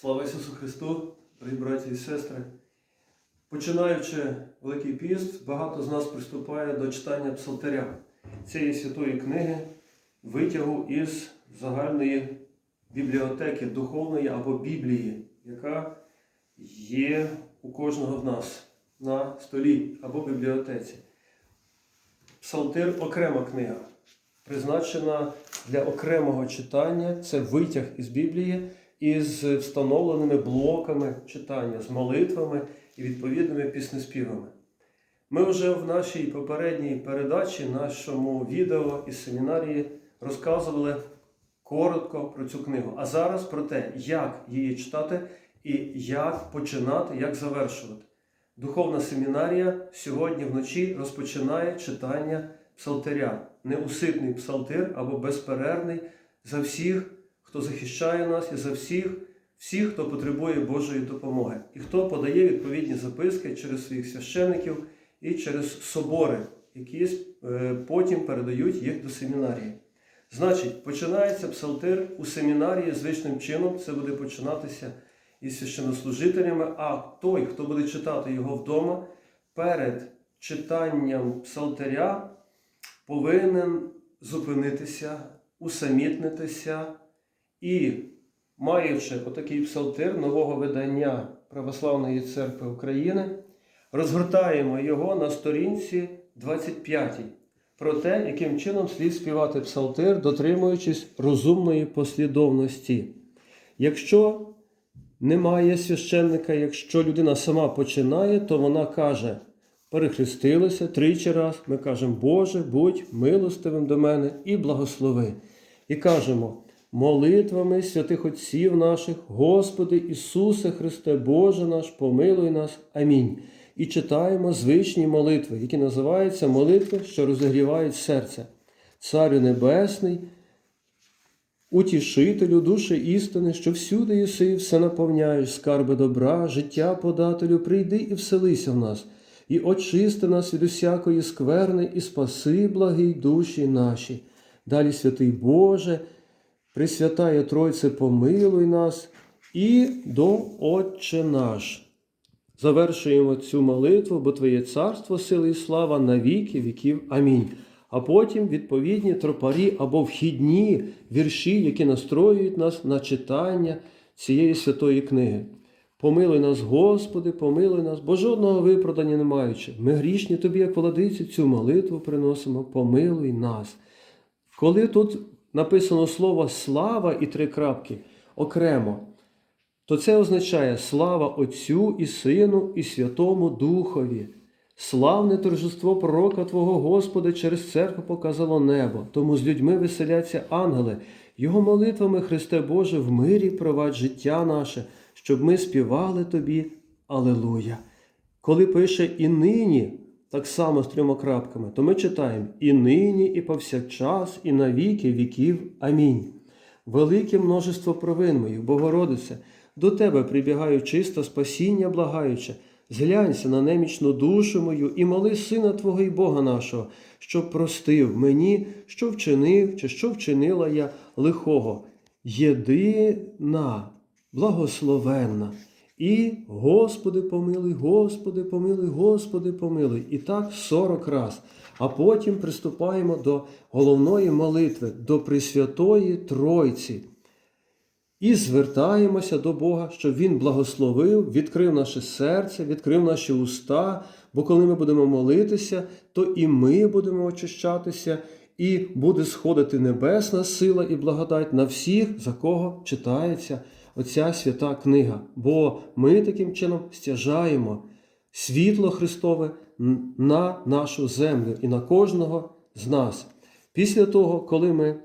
Слава Ісусу Христу, дорогі браті і сестри. Починаючи Великий піст, багато з нас приступає до читання Псалтиря цієї святої книги, витягу із загальної бібліотеки, духовної або Біблії, яка є у кожного в нас на столі або бібліотеці. Псалтир окрема книга, призначена для окремого читання. Це витяг із Біблії із встановленими блоками читання, з молитвами і відповідними піснеспівами. Ми вже в нашій попередній передачі, нашому відео із семінарії розказували коротко про цю книгу. А зараз про те, як її читати і як починати, як завершувати. Духовна семінарія сьогодні вночі розпочинає читання псалтиря. Неуситний псалтир або безперервний за всіх, хто захищає нас, і за всіх, всіх, хто потребує Божої допомоги, і хто подає відповідні записки через своїх священиків і через собори, які е, потім передають їх до семінарії. Значить, починається псалтир у семінарії звичним чином. Це буде починатися із священнослужителями, а той, хто буде читати його вдома, перед читанням псалтиря повинен зупинитися, усамітнитися і, маючи отакий псалтир нового видання Православної церкви України, розгортаємо його на сторінці 25 про те, яким чином слід співати псалтир, дотримуючись розумної послідовності. Якщо немає священника, якщо людина сама починає, то вона каже: перехрестилися тричі раз, ми кажемо, Боже, будь милостивим до мене і благослови. І кажемо, молитвами святих Отців наших, Господи Ісусе Христе, Боже наш, помилуй нас. Амінь. І читаємо звичні молитви, які називаються молитви, що розігрівають серце. Царю Небесний, Утішителю душі істини, що всюди єси, все наповняєш, скарби добра, життя подателю, прийди і вселися в нас, і очисти нас від усякої скверни, і спаси, благий душі наші. Далі, святий Боже, Пресвятає Тройце, помилуй нас і до Отче наш. Завершуємо цю молитву, бо Твоє царство, сили і слава на віки віків. Амінь. А потім відповідні тропарі або вхідні вірші, які настроюють нас на читання цієї святої книги. Помилуй нас, Господи, помилуй нас, бо жодного виправдання не маючи. Ми грішні Тобі, як владиці, цю молитву приносимо, помилуй нас. Коли тут написано слово слава і три крапки окремо, то це означає слава Отцю і Сину, і Святому Духові. Славне торжество пророка Твого Господа через церкву показало небо, тому з людьми веселяться ангели. Його молитвами, Христе Боже, в мирі провадь життя наше, щоб ми співали Тобі Алелуя. Коли пише і нині, так само з трьома крапками, то ми читаємо і нині, і повсякчас, і на віки віків. Амінь. Велике множество провин моїх, Богородице, до Тебе прибігаю чисто спасіння благаюче, зглянься на немічну душу мою і моли Сина Твого і Бога нашого, щоб простив мені, що вчинив чи що вчинила я лихого. Єдина, благословенна. І Господи помилуй, Господи помилуй, Господи помилуй. І так 40 раз. А потім приступаємо до головної молитви, до Пресвятої Тройці. І звертаємося до Бога, щоб Він благословив, відкрив наше серце, відкрив наші уста. Бо коли ми будемо молитися, то і ми будемо очищатися, і буде сходити небесна сила і благодать на всіх, за кого читається оця свята книга. Бо ми таким чином стяжаємо світло Христове на нашу землю і на кожного з нас. Після того, коли ми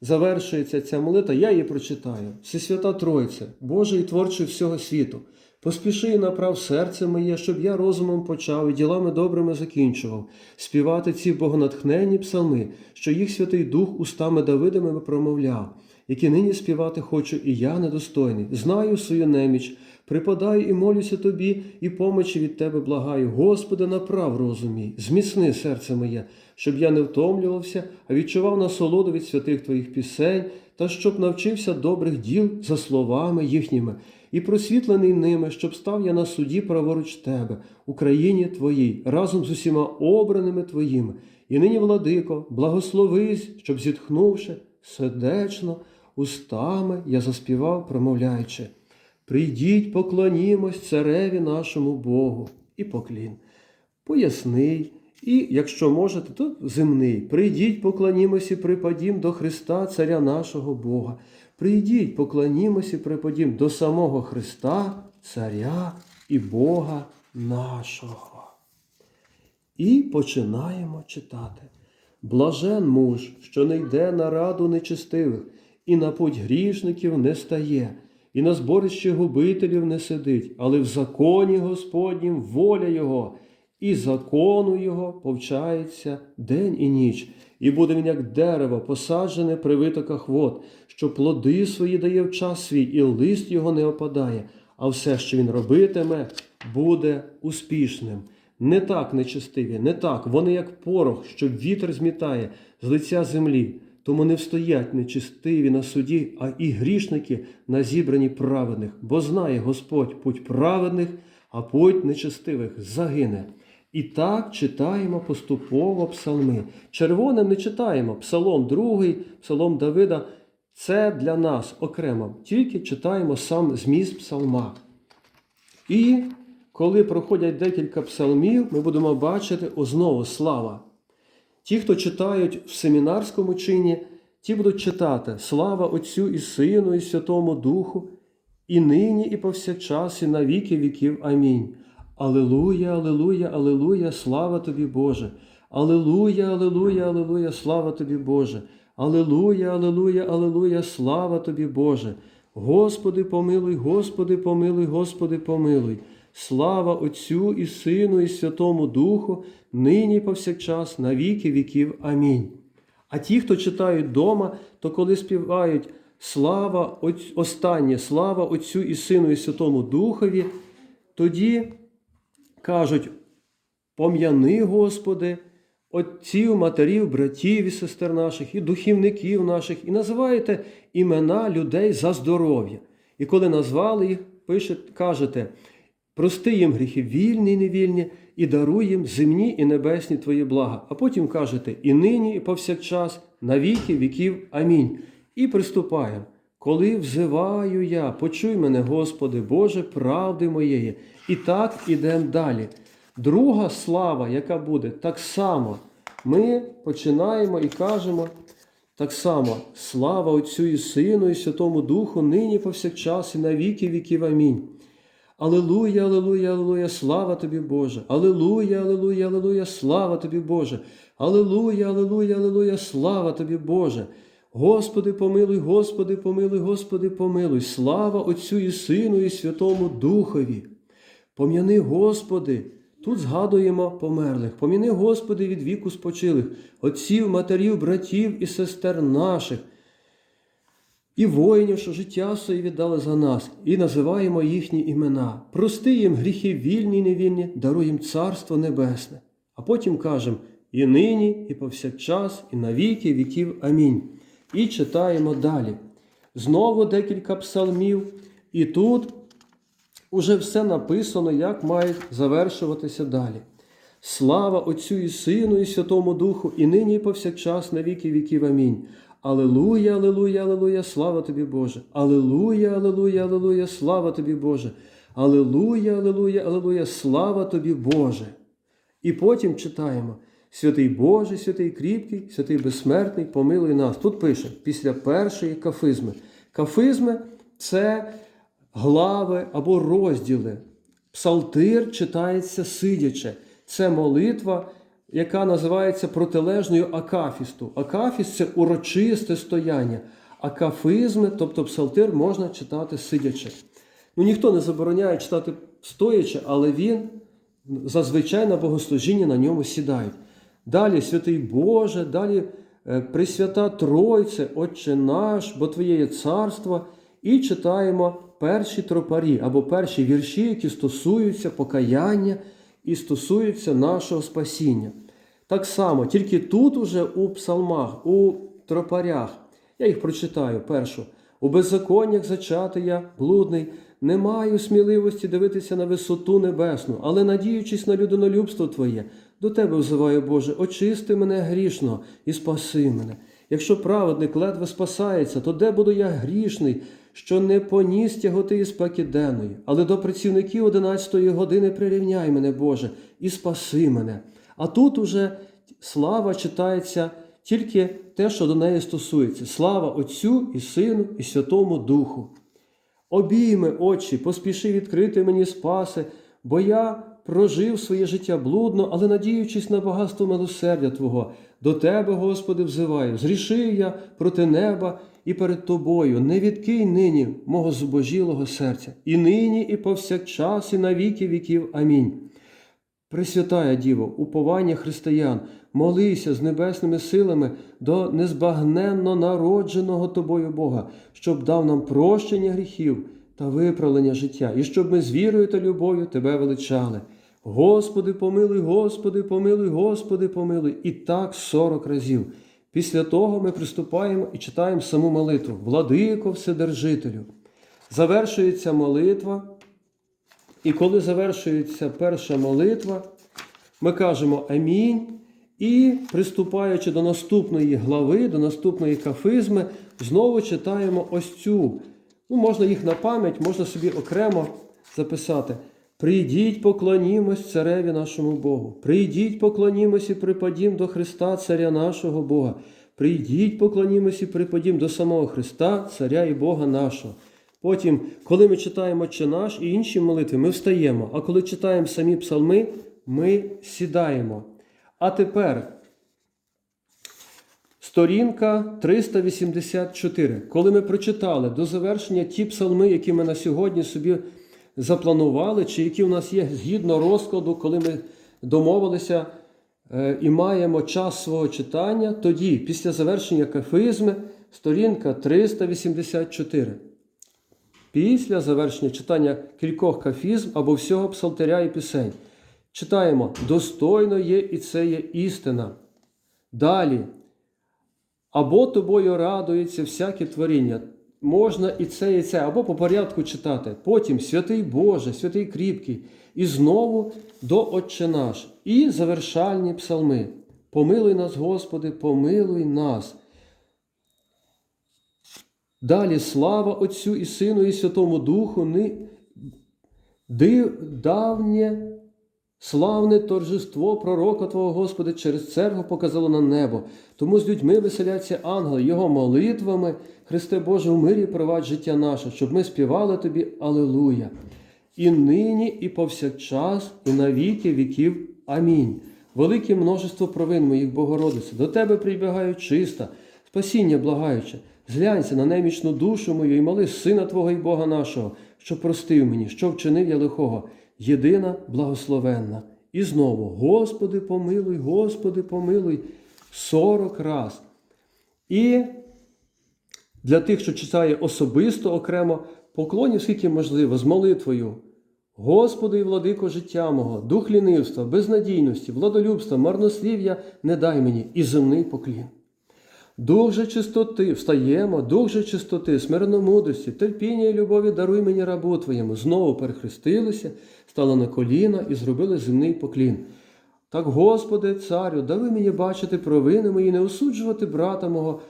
завершується ця молитва, я її прочитаю. Всесвята Тройце, Боже і творче всього світу. Поспіши і направ серце моє, щоб я розумом почав і ділами добрими закінчував, співати ці богонатхненні псалми, що їх Святий Дух устами Давидами промовляв, які нині співати хочу, і я недостойний. Знаю свою неміч, припадаю і молюся тобі, і помочі від тебе благаю. Господи, направ розум мій, зміцни серце моє, щоб я не втомлювався, а відчував насолоду від святих твоїх пісень, та щоб навчився добрих діл за словами їхніми. і просвітлений ними, щоб став я на суді праворуч тебе, Україні твоїй, разом з усіма обраними твоїми. І нині, владико, благословись, щоб зітхнувши сердечно, устами я заспівав, промовляючи. Прийдіть, поклонімось цареві нашому Богу і поклін. Поясний, і, якщо можете, то земний. Прийдіть, поклонімось і припадім до Христа, Царя нашого Бога. Прийдіть, поклонімось і припадім до самого Христа, Царя і Бога нашого. І починаємо читати. Блажен муж, що не йде на раду нечестивих, і на путь грішників не стає, і на зборище губителів не сидить, але в законі Господнім воля Його, і закону Його повчається день і ніч, і буде він як дерево, посаджене при витоках вод, що плоди свої дає в час свій, і лист його не опадає, а все, що він робитиме, буде успішним. Не так нечестиві, не так. Вони як порох, що вітер змітає з лиця землі. Тому не встоять нечестиві на суді, а і грішники на зібранні праведних, бо знає Господь путь праведних, а путь нечестивих загине. І так читаємо поступово псалми. Червоним не читаємо псалом другий, псалом Давида. Це для нас окремо, тільки читаємо сам зміст псалма. І коли проходять декілька псалмів, ми будемо бачити знову слава. Ті, хто читають в семінарському чині, ті будуть читати слава Отцю і Сину, і Святому Духу, і нині, і повсякчас, і на віки віків. Амінь. Алилуя, Алилуя, Алилуя, слава тобі, Боже. Алилуя, Алилуя, Алилуя, слава тобі, Боже. Алилуя, Алилуя, Алилуя, слава тобі, Боже. Господи, помилуй, Господи, помилуй, Господи, помилуй. Слава Отцю і Сину, і Святому Духу, нині повсякчас, на віки віків. Амінь. А ті, хто читають дома, то коли співають слава Отць- останнє, слава Отцю і Сину, і Святому Духові, тоді кажуть: пом'яни, Господи, отців, матерів, братів і сестер наших, і духівників наших, і називаєте імена людей за здоров'я. І коли назвали їх, пише, кажете, прости їм гріхи вільні і невільні, і даруй їм земні і небесні твої блага. А потім кажете і нині, і повсякчас, на віки віків. Амінь. І приступаємо. Коли взиваю я, почуй мене, Господи, Боже, правди моєї. І так ідемо далі. Друга слава, яка буде, так само ми починаємо і кажемо так само: слава Отцю і Сину, і Святому Духу, нині повсякчас, і на віки віків. Амінь. Алилуя, алилуя, алилуя, слава тобі, Боже. Алилуя, алилуя, алилуя, слава тобі, Боже. Алилуя, алилуя, алилуя, слава тобі, Боже. Господи, помилуй, Господи, помилуй, Господи, помилуй. Слава Отцю і Сину, і Святому Духові. Пом'яни, Господи, тут згадуємо померлих. Пом'яни, Господи, від віку спочилих, отців, матерів, братів і сестер наших і воїнів, що життя своє віддали за нас, і називаємо їхні імена. Прости їм гріхи вільні і невільні, даруй їм Царство Небесне. А потім кажемо і нині, і повсякчас, і на віки віків. Амінь. І читаємо далі. Знову декілька псалмів, і тут уже все написано, як має завершуватися далі. Слава Отцю і Сину, і Святому Духу, і нині, і повсякчас, на віки віків. Амінь. Алилуя, алилуя, алилуя, слава тобі, Боже. Алилуя, алилуя, алилуя, слава тобі, Боже. Алилуя, алилуя, алилуя, слава тобі, Боже. І потім читаємо: Святий Боже, святий кріпкий, святий безсмертний, помилуй нас. Тут пише після першої кафизми. Кафизми це глави або розділи. Псалтир читається сидячи. Це молитва, яка називається протилежною акафісту. Акафіст це урочисте стояння. Акафизми, тобто псалтир, можна читати сидячи. Ну, ніхто не забороняє читати стоячи, але він зазвичай на богослужінні на ньому сідають. Далі святий Боже, далі е, Пресвята Тройце, Отче наш, бо Твоє є царство. І читаємо перші тропарі або перші вірші, які стосуються покаяння і стосуються нашого спасіння. Так само, тільки тут уже у псалмах, у тропарях, я їх прочитаю першу. У беззаконнях зачати я, блудний, не маю сміливості дивитися на висоту небесну, але надіючись на людинолюбство Твоє, до Тебе взиваю, Боже, очисти мене грішного і спаси мене. Якщо праведник ледве спасається, то де буду я грішний, що не поніс тяготи із денної, але до працівників одинадцятої години прирівняй мене, Боже, і спаси мене. А тут уже слава читається тільки те, що до неї стосується. Слава Отцю і Сину, і Святому Духу. Обійми, очі, поспіши відкрити мені спаси, бо я прожив своє життя блудно, але надіючись на багатство милосердя Твого, до Тебе, Господи, взиваю. Зрішив я проти неба і перед Тобою. Не відкинь нині мого зубожілого серця, і нині, і повсякчас, і на віки віків. Амінь. Пресвятая Діво, уповання християн, молися з небесними силами до незбагненно народженого Тобою Бога, щоб дав нам прощення гріхів та виправлення життя, і щоб ми з вірою та любов'ю Тебе величали. Господи, помилуй, Господи, помилуй, Господи, помилуй. І так сорок разів. Після того ми приступаємо і читаємо саму молитву. Владико Вседержителю. Завершується молитва. І коли завершується перша молитва, ми кажемо Амінь. І, приступаючи до наступної глави, до наступної кафизми, знову читаємо ось цю. Ну, можна їх на пам'ять, можна собі окремо записати. Прийдіть, поклонімось цареві нашому Богу. Прийдіть, поклонімось і припадім до Христа, Царя нашого Бога. Прийдіть, поклонімось і припадім до самого Христа, Царя і Бога нашого. Потім, коли ми читаємо «Отче наш і інші молитви, ми встаємо. А коли читаємо самі псалми, ми сідаємо. А тепер сторінка 384. Коли ми прочитали до завершення ті псалми, які ми на сьогодні собі запланували, чи які у нас є згідно розкладу, коли ми домовилися е, і маємо час свого читання, тоді, після завершення кафизми, сторінка 384. Після завершення читання кількох кафізм або всього псалтиря і пісень. Читаємо достойно є і це є істина. Далі. Або тобою радується всяке творіння. Можна і це, і це, або по порядку читати. Потім святий Боже, святий кріпкий. І знову до Отче наш. І завершальні псалми. Помилуй нас, Господи, помилуй нас. Далі слава Отцю і Сину, і Святому Духу. Давнє славне торжество пророка Твого Господи через церкву показало на небо. Тому з людьми веселяться ангели, Його молитвами, Христе Боже, у мирі провадь життя наше, щоб ми співали Тобі Алилуя. І нині, і повсякчас, і на віки віків. Амінь. Велике множество провин моїх Богородице, до Тебе прибігаю чиста, спасіння благаюче. Зглянься на немічну душу мою і моли Сина Твого і Бога нашого, що простив мені, що вчинив я лихого, єдина благословенна. І знову, Господи, помилуй, Господи, помилуй, сорок раз. І для тих, що читає особисто окремо, поклонів, скільки можливо, з молитвою. Господи і владико життя мого, дух лінивства, безнадійності, владолюбства, марнослів'я не дай мені і земний поклін. Дух же чистоти, встаємо, дух же чистоти, смиренномудрості, терпіння і любові даруй мені рабу Твоєму. Знову перехрестилися, стали на коліна і зробили земний поклін. Так, Господи, царю, дави мені бачити провини мої, не осуджувати брата мого,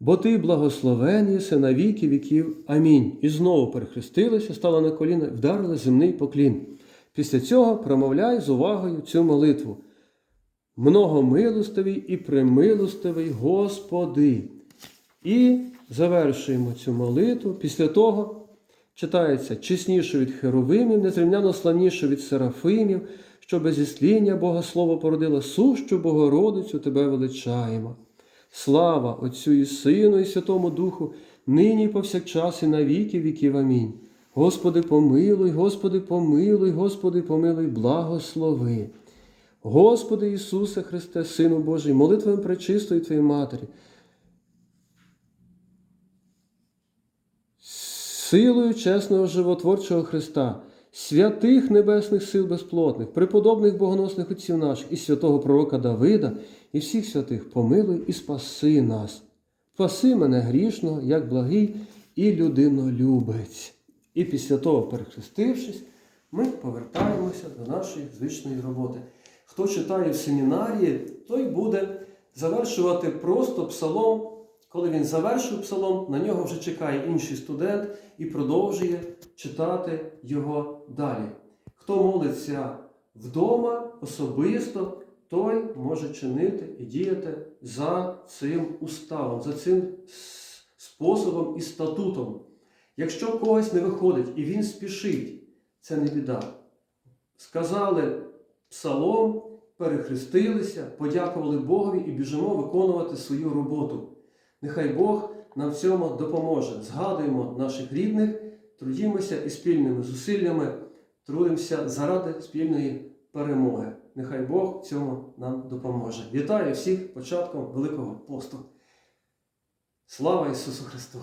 бо Ти благословен єси на віки віків. Амінь. І знову перехрестилися, стали на коліна, вдарили земний поклін. Після цього промовляй з увагою цю молитву. Многомилостивий і премилостивий Господи. І завершуємо цю молитву. Після того читається чесніше від херовимів, незрівняно славніше від серафимів, що без ісління Бога Слово породило, сущу Богородицю Тебе величаємо. Слава Отцю і Сину, і Святому Духу, нині і повсякчас, і на віки віків. Амінь. Господи, помилуй, Господи, помилуй, Господи, помилуй, благослови. Господи Ісусе Христе, Сину Божий, молитвами пречистої Твоєї Матері, силою чесного животворчого Христа, святих небесних сил безплотних, преподобних богоносних отців наших і святого пророка Давида, і всіх святих помилуй і спаси нас. Спаси мене грішного, як благий і людинолюбець. І після того, перехрестившись, ми повертаємося до нашої звичної роботи. Хто читає в семінарії, той буде завершувати просто псалом. Коли він завершив псалом, на нього вже чекає інший студент і продовжує читати його далі. Хто молиться вдома особисто, той може чинити і діяти за цим уставом, за цим способом і статутом. Якщо когось не виходить і він спішить, це не біда. Сказали псалом, перехрестилися, подякували Богові і біжимо виконувати свою роботу. Нехай Бог нам в цьому допоможе. Згадуємо наших рідних, трудімося і спільними зусиллями трудимося заради спільної перемоги. Нехай Бог в цьому нам допоможе. Вітаю всіх початком Великого посту. Слава Ісусу Христу!